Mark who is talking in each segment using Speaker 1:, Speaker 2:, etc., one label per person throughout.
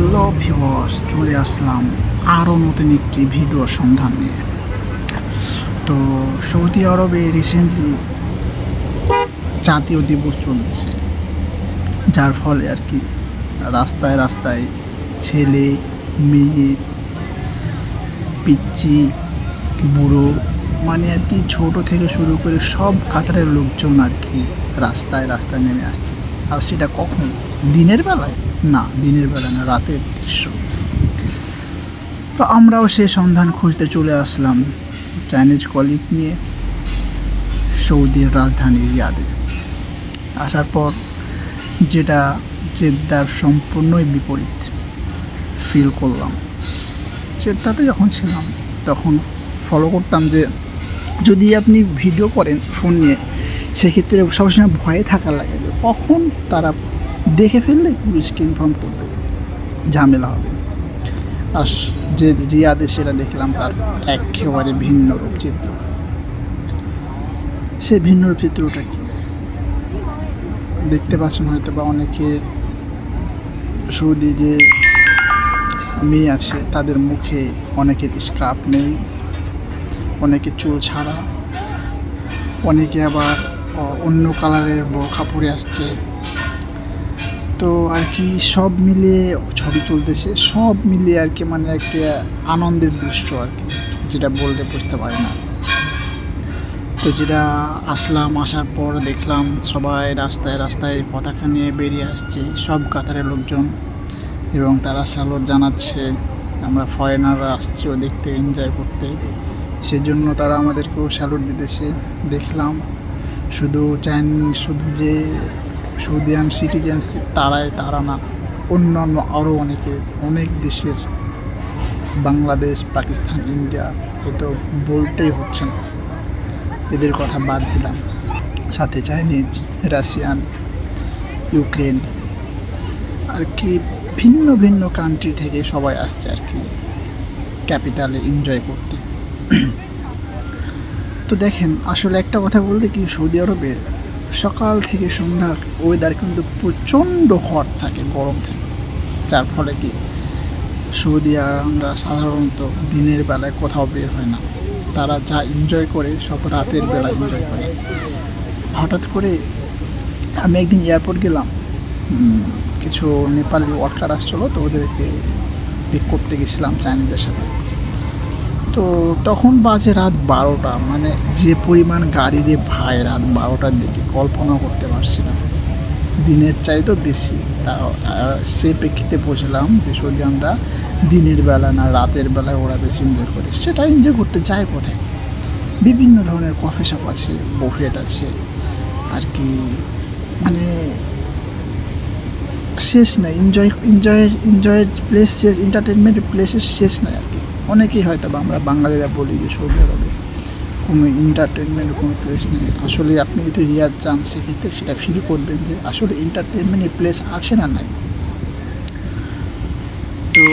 Speaker 1: Hello viewers চলে আসলাম আরও নতুন একটি ভিডিও সন্ধান নিয়ে। তো সৌদি আরবে রিসেন্টলি জাতীয় দিবস চলছে, যার ফলে আর কি রাস্তায় রাস্তায় ছেলে, মেয়ে, পিচ্চি, বুড়ো মানে আর কি ছোট থেকে শুরু করে সব কাতারের লোকজন আর কি রাস্তায় রাস্তায় নেমে আসছে। আর সেটা কখন? দিনের বেলায়? না, দিনের বেলা না, রাতের দৃশ্য। তো আমরাও সে সন্ধান খুঁজতে চলে আসলাম চাইনিজ কলিগ নিয়ে সৌদির রাজধানী রিয়াদে আসার পর যেটা জেদ্দার সম্পূর্ণই বিপরীত ফিল করলাম। জেদ্দাতে যখন ছিলাম, তখন ফলো করতাম যে যদি আপনি ভিডিও করেন ফোন নিয়ে, সেক্ষেত্রে সবসময় ভয়ে থাকা লাগে। কখন তারা দেখে ফেললে পুলিশকে ইনফর্ম করবে। ঝামেলা হবে। আর যে রিয়াদে সেটা দেখলাম, তার একেবারে ভিন্ন রূপ চিত্র। সে ভিন্ন রূপ চিত্রটা কি? দেখতে পাচ্ছেন হয়তো বা অনেকে সৌদি যে মেয়ে আছে, তাদের মুখে অনেকের স্কার্ফ নেই অনেকে চুল ছাড়া, অনেকে আবার অন্য কালারের পরে আসছে। তো আর কি সব মিলিয়ে ছবি তুলতেছে, সব মিলিয়ে আর কি মানে একটা আনন্দের দৃশ্য আর কি, যেটা বলতে বুঝতে পারি না। তো যেটা আসলাম, আসার পর দেখলাম সবাই রাস্তায় রাস্তায় পতাকা নিয়ে বেরিয়ে আসছে, সব কাতারের লোকজন। এবং তারা স্যালুট জানাচ্ছে, আমরা ফরেনাররা আসছিও দেখতে এনজয় করতে। সেজন্য তারা আমাদেরকেও স্যালুট দিতেছে। দেখলাম শুধু চাইনিজ, শুধু যে সৌদিয়ান সিটিজেনশিপ তারাই তারা না। অন্যান্য আরও অনেকে, অনেক দেশের বাংলাদেশ, পাকিস্তান, ইন্ডিয়া, এ তো বলতেই হচ্ছে না। এদের কথা বাদ দিলাম। সাথে চাইনিজ রাশিয়ান, ইউক্রেন। আর কি ভিন্ন ভিন্ন কান্ট্রি থেকে সবাই আসছে আর কি ক্যাপিটালে এনজয় করতে। তো দেখেন, আসলে একটা কথা বলতে কি, সৌদি আরবে সকাল থেকে সন্ধ্যার ওয়েদার কিন্তু প্রচণ্ড হট থাকে, গরম থাকে। যার ফলে কি, সৌদি আরবরা সাধারণত দিনের বেলায় কোথাও বের হয় না। তারা যা এনজয় করে, সব রাতের বেলা এনজয় করে। হঠাৎ করে আমি একদিন এয়ারপোর্ট গেলাম। কিছু নেপালি ওয়ার্কার আসছিল তো ওদেরকে পিক করতে গেছিলাম চাইনিজদের সাথে। তো তখন বাজে রাত বারোটা। মানে যে পরিমাণ গাড়ি রে ভাই, রাত বারোটার দিকে কল্পনা করতে পারছি না। দিনের চাইতেও বেশি। তা সে প্রেক্ষিতে বুঝলাম যে সৌদি আমরা দিনের বেলা না রাতের বেলায় ওরা বেশি এনজয় করে। সেটা এনজয় করতে যায় কোথায়? বিভিন্ন ধরনের কফি শপ আছে বুফেট আছে, আর কি মানে শেষ নাই। এনজয় এনজয়ের এনজয়ের প্লেস শেষ এন্টারটেনমেন্টের প্লেসের শেষ নাই আর কি। অনেকেই হয়তো বা আমরা বাঙালিরা বলি যে সৌদি আরবে কোনো এন্টারটেনমেন্টের কোনো প্লেস নেই। আসলে আপনি যদি রিয়াদ যান সেক্ষেত্রে সেটা ফিল করবেন যে আসলে এন্টারটেনমেন্টের প্লেস আছে না নাই। তো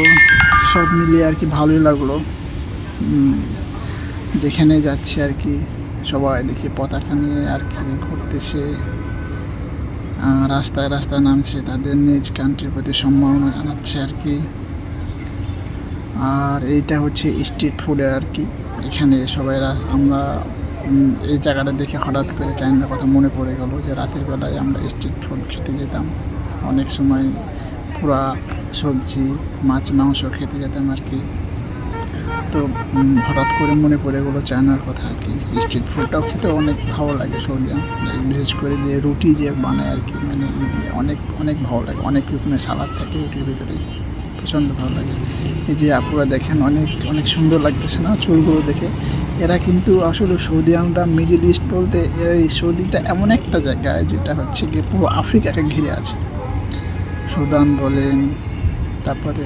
Speaker 1: সব মিলিয়ে আর কি ভালোই লাগল। যেখানে যাচ্ছে আর কি, সবাই দেখি পতাকা নিয়ে আর কি ঘুরতেছে। রাস্তায় রাস্তায় নামছে, তাদের নিজ কান্ট্রির প্রতি সম্মাননা জানাচ্ছে আর কি। আর এইটা হচ্ছে স্ট্রিট ফুডের আর কি এখানে সবাই আমরা এই জায়গাটা দেখে হঠাৎ করে চাইনার কথা মনে পড়ে গেল যে রাতের বেলায় আমরা স্ট্রিট ফুড খেতে যেতাম। অনেক সময় পুরা সবজি, মাছ, মাংস খেতে যেতাম আর কি তো হঠাৎ করে মনে পড়ে গেলো চায়নার কথা আর কি স্ট্রিট ফুডটাও খেতে অনেক ভালো লাগে সৌদি বিশেষ করে যে রুটি যে বানায় আর কি মানে অনেক অনেক ভালো লাগে। অনেক রকমের সালাদ থাকে রুটির ভিতরে প্রচণ্ড ভালো লাগে। এই যে আপুরা দেখেন অনেক অনেক সুন্দর লাগতেছে না চুলগুলো দেখে। এরা কিন্তু আসলে সৌদিয়ানরা মিডিল ইস্ট বলতে এরা এই সৌদিটা এমন একটা জায়গায় যেটা হচ্ছে গিয়ে পুরো আফ্রিকাকে ঘিরে আছে। সুদান বলেন, তারপরে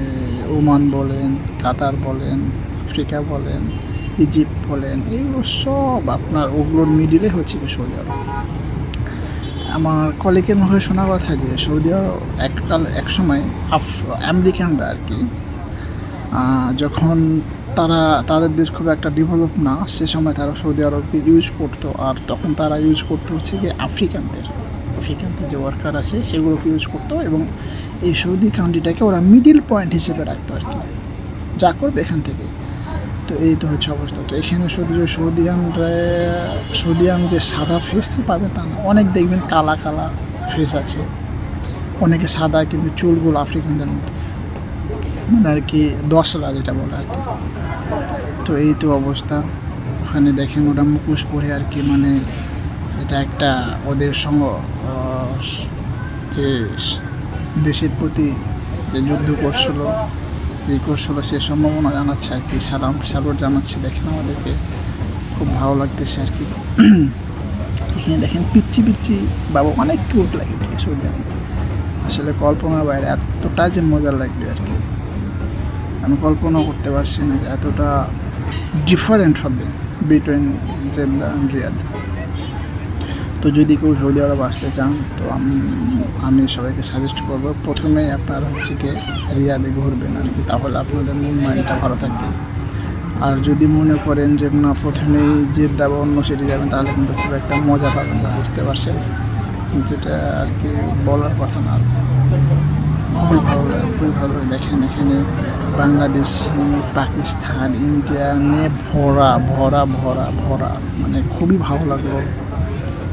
Speaker 1: ওমান বলেন, কাতার বলেন, আফ্রিকা বলেন, ইজিপ্ট বলেন, এগুলো সব আপনার ওগুলোর মিডিলে হচ্ছে কি সৌদি আরব। আমার কলিগের মুখে শোনা কথা যে সৌদি আরব এককাল এক সময় আফ, আমেরিকানরা আর কি যখন তারা, তাদের দেশ খুব একটা ডেভেলপ না, সে সময় তারা সৌদি আরবকে ইউজ করতো, আর তখন তারা ইউজ করতো হচ্ছে কি আফ্রিকানদের আফ্রিকানদের যে ওয়ার্কার আছে, সেগুলোকে ইউজ করতো এবং এই সৌদি কান্ট্রিটাকে ওরা মিডিল পয়েন্ট হিসেবে রাখতো আর কি। যা করবে এখান থেকে। তো এই তো হচ্ছে অবস্থা। তো এখানে শুধু যে সৌদিয়ানরা সৌদিয়ান যে সাদা ফেস পাবে তা না, অনেক দেখবেন কালা কালা ফেস আছে। অনেকে সাদা কিন্তু চুলগুলো আফ্রিকানদের মতো মানে আর কি দশরা যেটা বলে আর কি। তো এই তো অবস্থা। ওখানে দেখেন ওরা মুখোশ পরে আর কি মানে এটা একটা ওদের সঙ্গ যে দেশের প্রতি যে যুদ্ধ করছিল যে করছিল সে সম্ভাবনা জানাচ্ছে আর কি। সালাম সালুট জানাচ্ছে। দেখেন আমাদেরকে খুব ভালো লাগতেছে আর কি। এখানে দেখেন পিচ্ছি পিচ্ছি বাবা, অনেক কিউট লাগে আছে আসলে কল্পনার বাইরে, এতটা যে মজা লাগবে আর কি। আমি কল্পনাও করতে পারছি না যে এতটা ডিফারেন্ট হবে বিটুইন জেদ্দা অ্যান্ড রিয়াদ তো যদি কেউ সৌদি আরব আসতে চান, তো আমি আমি সবাইকে সাজেস্ট করব। প্রথমেই আপনার হচ্ছে কি রিয়াদে ঘুরবেন আর কি, তাহলে আপনাদের মন মাইন্ডটা ভালো থাকবে। আর যদি মনে করেন যে, না প্রথমেই জেদ্দা বা অন্য সিটি যাবেন, তাহলে কিন্তু খুব একটা মজা পাবেন না। বুঝতে পারছেন? যেটা আর কি বলার কথা না। খুবই ভালো লাগে খুবই ভালো। লাগে দেখেন এখানে বাংলাদেশি, পাকিস্তান, ইন্ডিয়া নিয়ে ভরা ভরা ভরা ভরা। মানে খুবই ভালো লাগল।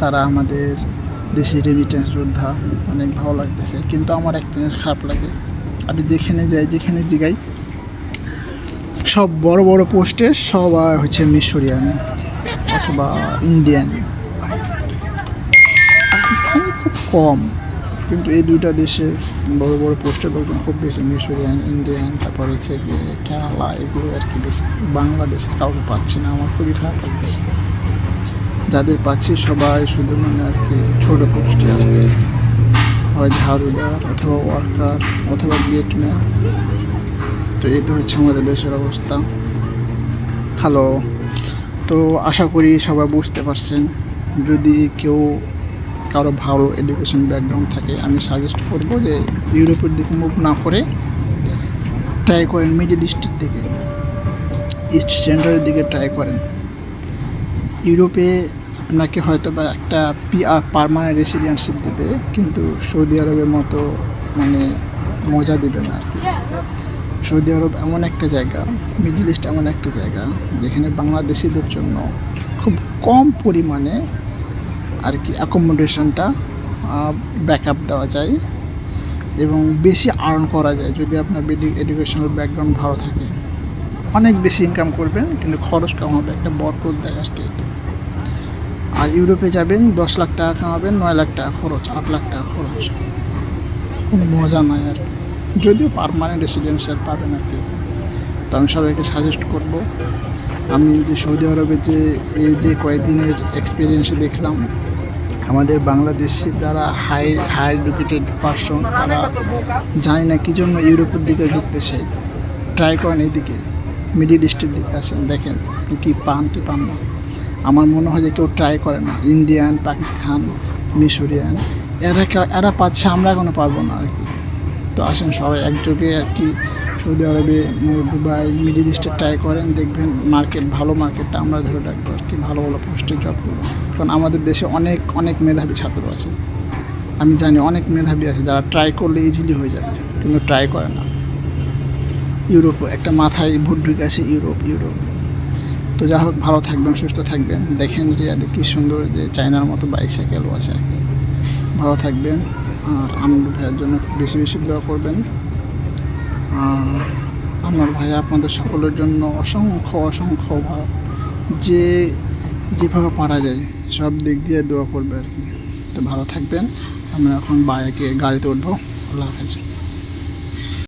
Speaker 1: তারা আমাদের দেশি রেমিটেন্স যোদ্ধা, অনেক ভালো লাগতেছে। কিন্তু আমার একটা জিনিস খারাপ লাগে। আমি যেখানে যাই, যেখানে জিগাই, সব বড় বড় পোস্টে সবাই হচ্ছে মিশরিয়ান অথবা ইন্ডিয়ান পাকিস্তানি খুব কম, কিন্তু এই দুইটা দেশের বড় বড় পোস্টের লোকজন খুব বেশি। মিশরিয়ান ইন্ডিয়ান তারপর হচ্ছে কেরালা এগুলো আর কি বেশি। বাংলাদেশে কাউকে পাচ্ছি না, আমার খুবই খারাপ লাগতেছে। যাদের পাচ্ছি সবাই শুধু মানে আর কি ছোটো পোস্টে আসছে। হয় ঝাড়ুদার অথবা ওয়ার্কার অথবা গেটম্যান। তো এই তো হচ্ছে আমাদের দেশের অবস্থা। হ্যালো। তো আশা করি সবাই বুঝতে পারছেন। যদি কেউ কারও ভালো এডুকেশন ব্যাকগ্রাউন্ড থাকে, আমি সাজেস্ট করব যে ইউরোপের দিকে মুভ না করে ট্রাই করেন মিডিল ইস্টের দিকে। ইস্ট সেন্টারের দিকে ট্রাই করেন। ইউরোপে আপনাকে হয়তো বা একটা পিআর পারমানেন্ট রেসিডেন্সিপ দেবে, কিন্তু সৌদি আরবের মতো মানে মজা দেবে না সৌদি আরব এমন একটা জায়গা মিডিল ইস্ট এমন একটা জায়গা, যেখানে বাংলাদেশিদের জন্য খুব কম পরিমাণে আর কি অ্যাকোমোডেশনটা ব্যাক আপ দেওয়া যায় এবং বেশি আর্ন করা যায় যদি আপনার এডুকেশনাল ব্যাকগ্রাউন্ড ভালো থাকে অনেক বেশি ইনকাম করবেন, কিন্তু খরচ কম হবে, একটা বরকত দেয় আর। আর ইউরোপে যাবেন, দশ লাখ টাকা কামাবেন, নয় লাখ টাকা খরচ, আট লাখ টাকা খরচ। কোনো মজা নাই আর। যদিও পারমানেন্ট রেসিডেন্সিয়াল পাবেন আর কি। তো আমি সবাইকে সাজেস্ট করব, আমি যে সৌদি আরবে যে এই যে কয়েকদিনের এক্সপিরিয়েন্সে দেখলাম, আমাদের বাংলাদেশি যারা হাই হাই এডুকেটেড পার্সন তারা জানি না কী জন্য ইউরোপের দিকে ঢুকতেছে। ট্রাই করেন এদিকে মিডিল ইস্টের দিকে আসেন, দেখেন কী পান কী পান না। আমার মনে হয় যে কেউ ট্রাই করে না। ইন্ডিয়ান পাকিস্তান মিশরিয়ান এরা এরা পাচ্ছে, আমরা এখনও পারব না আর কি। তো আসেন, সবাই একযোগে আর কি সৌদি আরবে, দুবাই মিডিল ইস্টে ট্রাই করেন, দেখবেন মার্কেট ভালো মার্কেটটা আমরা ধরে রাখব আর কি, ভালো ভালো পোস্টে জব করব। কারণ আমাদের দেশে অনেক অনেক মেধাবী ছাত্র আছে। আমি জানি অনেক মেধাবী আছে, যারা ট্রাই করলে ইজিলি হয়ে যাবে, কিন্তু ট্রাই করে না। ইউরোপ, একটা মাথায় ভুট ঢুকে আছে ইউরোপ ইউরোপ। তো যা হোক, ভালো থাকবেন, সুস্থ থাকবেন। দেখেন রিয়াদে কি সুন্দর যে চায়নার মতো বাইসাইকেলও আছে আর কি। ভালো থাকবেন। আর আনন্দ ভাইয়ের জন্য বেশি বেশি দোয়া করবেন। আমার ভাই আপনাদের সকলের জন্য অসংখ্য অসংখ্য যে যেভাবে পারা যায়, সব দিক দিয়ে দোয়া করবে আর কি। তো ভালো থাকবেন। আমরা এখন বাইকে গাড়িতে উঠবো। আল্লাহ হাফেজ।